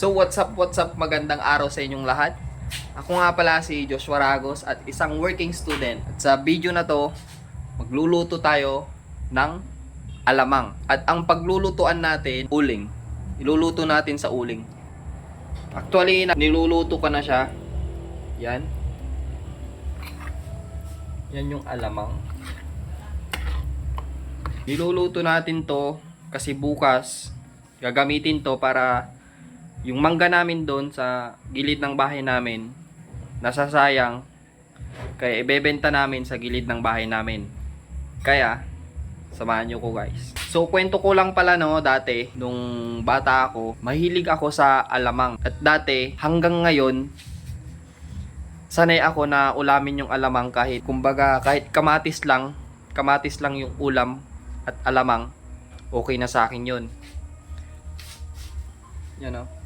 So what's up, what's up, magandang araw sa inyong lahat. Ako nga pala si Joshua Ragos at isang working student. At sa video na to, magluluto tayo ng alamang. At ang paglulutuan natin, uling. Iluluto natin sa uling. Actually, niluluto ko na siya. Yan. Yan yung alamang. Niluluto natin to kasi bukas gagamitin to para yung mangga namin doon sa gilid ng bahay namin nasasayang kaya ibebenta namin sa gilid ng bahay namin. Kaya samahan nyo ko guys. So kwento ko lang pala no dati nung bata ako, mahilig ako sa alamang. At dati hanggang ngayon sanay ako na ulamin yung alamang kahit kumbaga kahit kamatis lang, kamatis lang yung ulam at alamang, okay na sa akin yun. Yan o.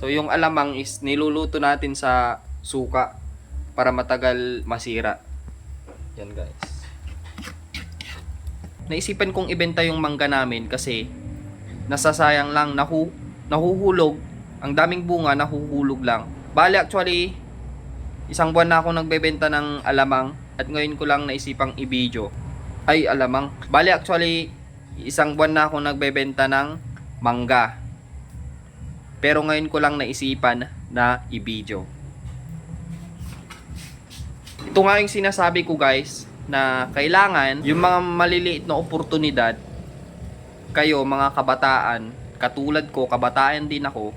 So yung alamang is niluluto natin sa suka para matagal masira. Yan guys. Naisipan kong ibenta yung mangga namin kasi nasasayang lang nahu nahuhulog. Ang daming bunga nahuhulog lang. Bali actually isang buwan na ako nagbebenta ng alamang at ngayon ko lang naisipang i-video. Ay alamang. Bali actually isang buwan na ako nagbebenta ng mangga. Pero ngayon ko lang naisipan na i-video. Ito nga yung sinasabi ko guys na kailangan yung mga maliliit na oportunidad kayo mga kabataan, katulad ko, kabataan din ako,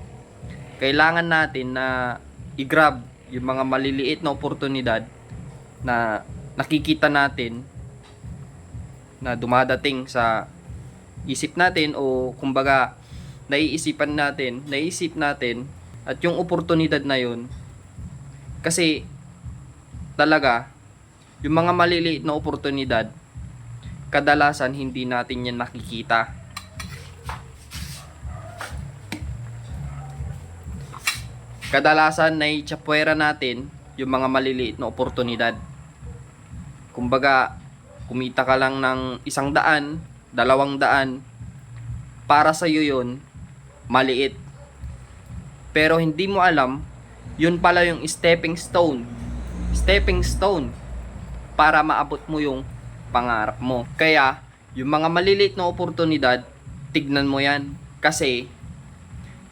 kailangan natin na i-grab yung mga maliliit na oportunidad na nakikita natin na dumadating sa isip natin o kumbaga naiisipan natin, naisip natin at yung oportunidad na yun kasi talaga yung mga maliliit na oportunidad kadalasan hindi natin yan nakikita. Kadalasan na itsapwera natin yung mga maliliit na oportunidad. Kumbaga, kumita ka lang ng isang daan, dalawang daan, para sa iyo yun, maliit. Pero hindi mo alam, yun pala yung stepping stone. Stepping stone para maabot mo yung pangarap mo. Kaya, yung mga maliliit na oportunidad, tignan mo yan. Kasi,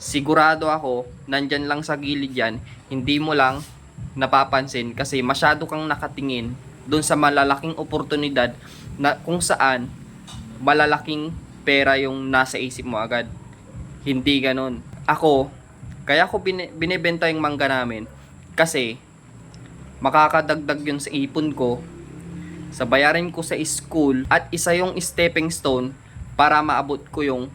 sigurado ako, nandyan lang sa gilid yan, hindi mo lang napapansin kasi masyado kang nakatingin doon sa malalaking oportunidad na kung saan malalaking pera yung nasa isip mo agad. Hindi ganun. Ako, kaya ako bine- binebenta yung mangga namin kasi makakadagdag yun sa ipon ko sa bayarin ko sa school at isa yung stepping stone para maabot ko yung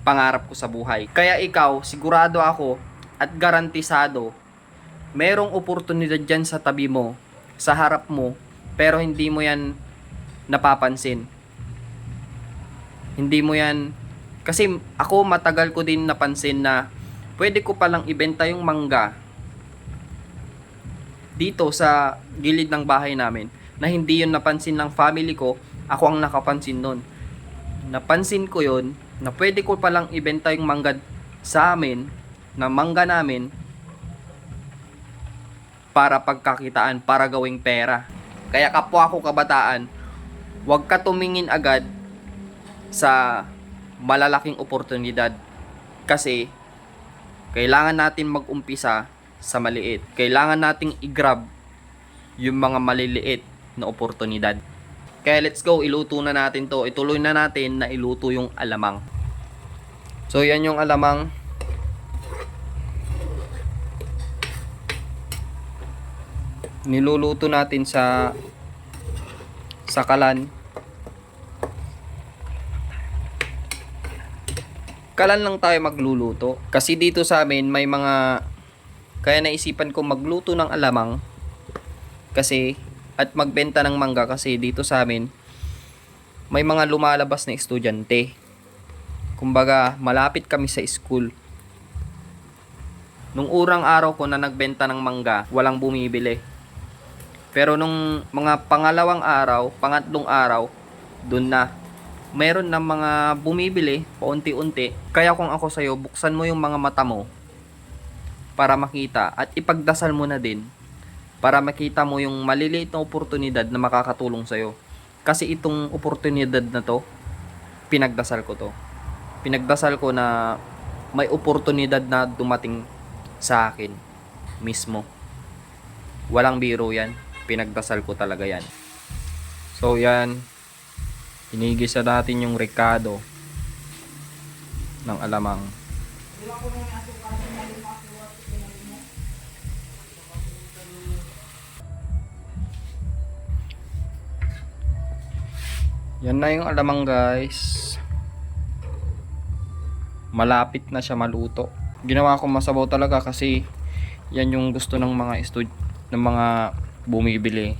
pangarap ko sa buhay. Kaya ikaw, sigurado ako at garantisado, merong oportunidad dyan sa tabi mo, sa harap mo, pero hindi mo yan napapansin. Hindi mo yan, kasi ako matagal ko din napansin na pwede ko palang ibenta yung mangga dito sa gilid ng bahay namin na hindi yun napansin ng family ko, ako ang nakapansin nun. Napansin ko yun na pwede ko palang ibenta yung mangga sa amin, na mangga namin para pagkakitaan, para gawing pera. Kaya kapwa ko kabataan, huwag ka tumingin agad sa malalaking oportunidad kasi kailangan natin mag-umpisa sa maliit. Kailangan nating i-grab yung mga maliliit na oportunidad. Kaya let's go, iluto na natin to. Ituloy na natin na iluto yung alamang. So yan yung alamang. Niluluto natin sa sakalan. Kalan lang tayo magluluto. Kasi dito sa amin may mga kaya naisipan ko magluto ng alamang kasi at magbenta ng mangga kasi dito sa amin may mga lumalabas na estudyante. Kumbaga, malapit kami sa school. Nung urang araw ko na nagbenta ng mangga, walang bumibili. Pero nung mga pangalawang araw, pangatlong araw, dun na. Meron ng mga bumibili paunti-unti. Kaya kung ako sa'yo, buksan mo yung mga mata mo para makita at ipagdasal mo na din para makita mo yung maliliit na oportunidad na makakatulong sa'yo. Kasi itong oportunidad na to, pinagdasal ko to. Pinagdasal ko na may oportunidad na dumating sa akin mismo. Walang biro yan. Pinagdasal ko talaga yan. So yan, Hinigisa natin yung rekado ng alamang. Yan na yung alamang guys. Malapit na siya maluto. Ginawa ko masabaw talaga kasi yan yung gusto ng mga stud ng mga bumibili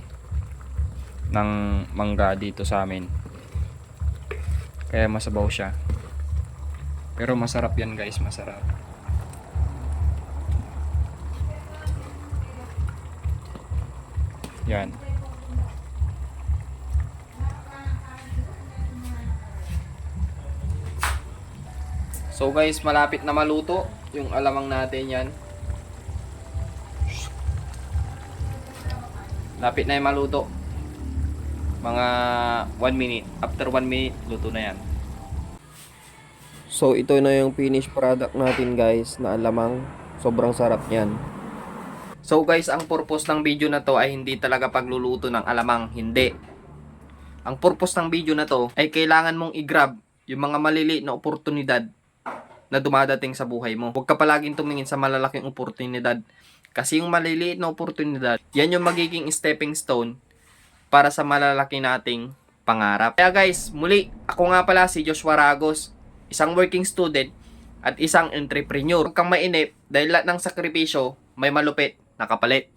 ng mangga dito sa amin. Kaya masabaw siya. Pero masarap yan guys, masarap. Yan. So guys, malapit na maluto yung alamang natin yan. Lapit na yung maluto. Mga 1 minute. After 1 minute, luto na yan. So ito na yung finished product natin guys na alamang. Sobrang sarap yan. So guys, ang purpose ng video na to ay hindi talaga pagluluto ng alamang. Hindi. Ang purpose ng video na to ay kailangan mong i-grab yung mga maliliit na oportunidad na dumadating sa buhay mo. Huwag ka palaging tumingin sa malalaking oportunidad. Kasi yung maliliit na oportunidad, yan yung magiging stepping stone para sa malalaki nating pangarap. Kaya guys, muli, ako nga pala si Joshua Ragos, isang working student at isang entrepreneur. Huwag kang mainip dahil lahat ng sakripisyo may malupit na kapalit.